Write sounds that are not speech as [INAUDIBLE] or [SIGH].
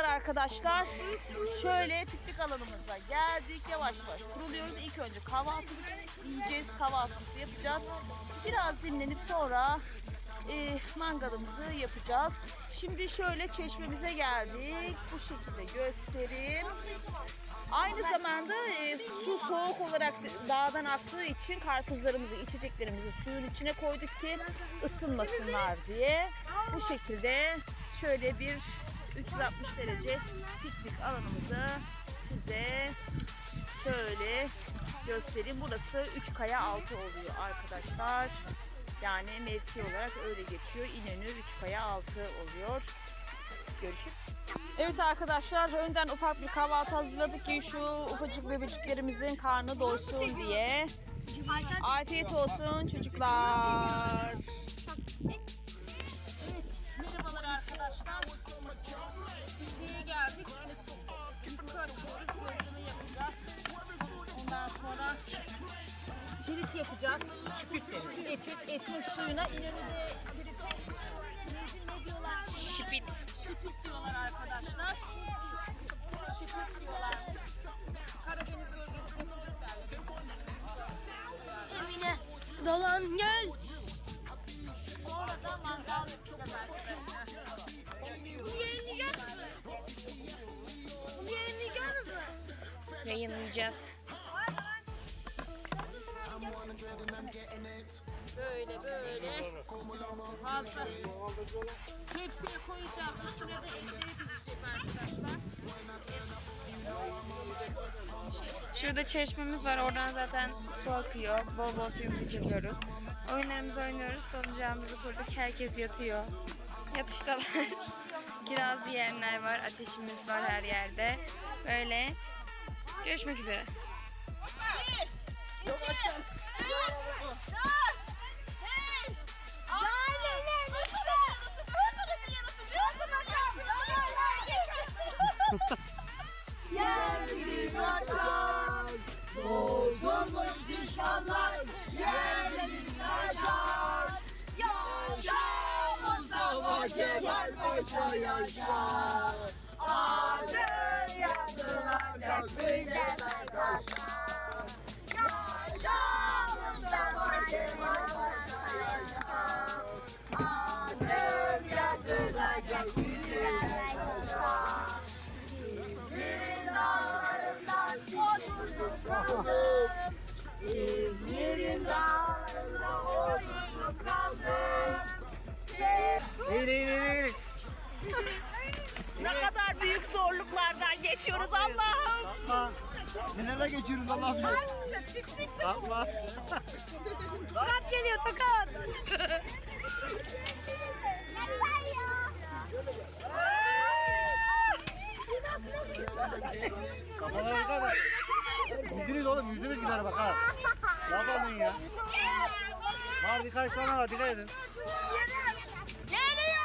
Merhabalar arkadaşlar. Şöyle piknik alanımıza geldik. Yavaş yavaş kuruluyoruz. İlk önce kahvaltımızı yiyeceğiz. Kahvaltımızı yapacağız. Biraz dinlenip sonra e, mangalımızı yapacağız. Şimdi şöyle çeşmemize geldik. Bu şekilde göstereyim. Aynı zamanda e, su soğuk olarak dağdan aktığı için karpuzlarımızı, içeceklerimizi suyun içine koyduk ki ısınmasınlar diye. Bu şekilde şöyle bir 360 derece piknik alanımızı size şöyle göstereyim. Burası üç kaya altı oluyor arkadaşlar. Yani mevki olarak öyle geçiyor. İnönü üç kaya altı oluyor. Görüşürüz. Evet arkadaşlar önden ufak bir kahvaltı hazırladık ki şu ufacık bebeciklerimizin karnı doysun diye. Afiyet olsun çocuklar. Kirit yapacağız. Etlik, etlik suyuna İnönü'de kirit ne diyorlar? Şipit. Şipit diyorlar arkadaşlar. Şipit diyorlar. Karadeniz bölgesinde şipit. Emine dolan gel. Sonra da mangal yapacağız arkadaşlar. Bunu yayınlayacağız mı? Bunu yayınlayacağız mı? Yayınlayacağız. Böyle böyle fazla tepsiye koyacağız. Üstüne de. Şurada çeşmemiz var. Oradan zaten su akıyor. Bol bol suyumuzu içebiliyoruz. Oyunlarımızı oynuyoruz. Salıncağımızı kurduk. Herkes yatıyor. Yatıştalar. [LAUGHS] Kiraz yiyenler var. Ateşimiz var her yerde. Böyle. Görüşmek üzere. Bozulmuş düşmanlar yerlerini yaşar. Yaşa Mustafa Kemal Paşa yaşa. Adı yazılacak bize İzmir'in dağlarında oturduk kaldık. Eğil eğil eğil eğil. Ne kadar büyük zorluklardan geçiyoruz Allah'ım. Kalkma. Nelerle geçiyoruz Allah bilir. Kalkma. Tokat geliyor tokat. Yüzünüz oğlum yüzümüz gider bak ha. Ne yapalım ya? Var birkaç tane var dikkat edin. Geliyor.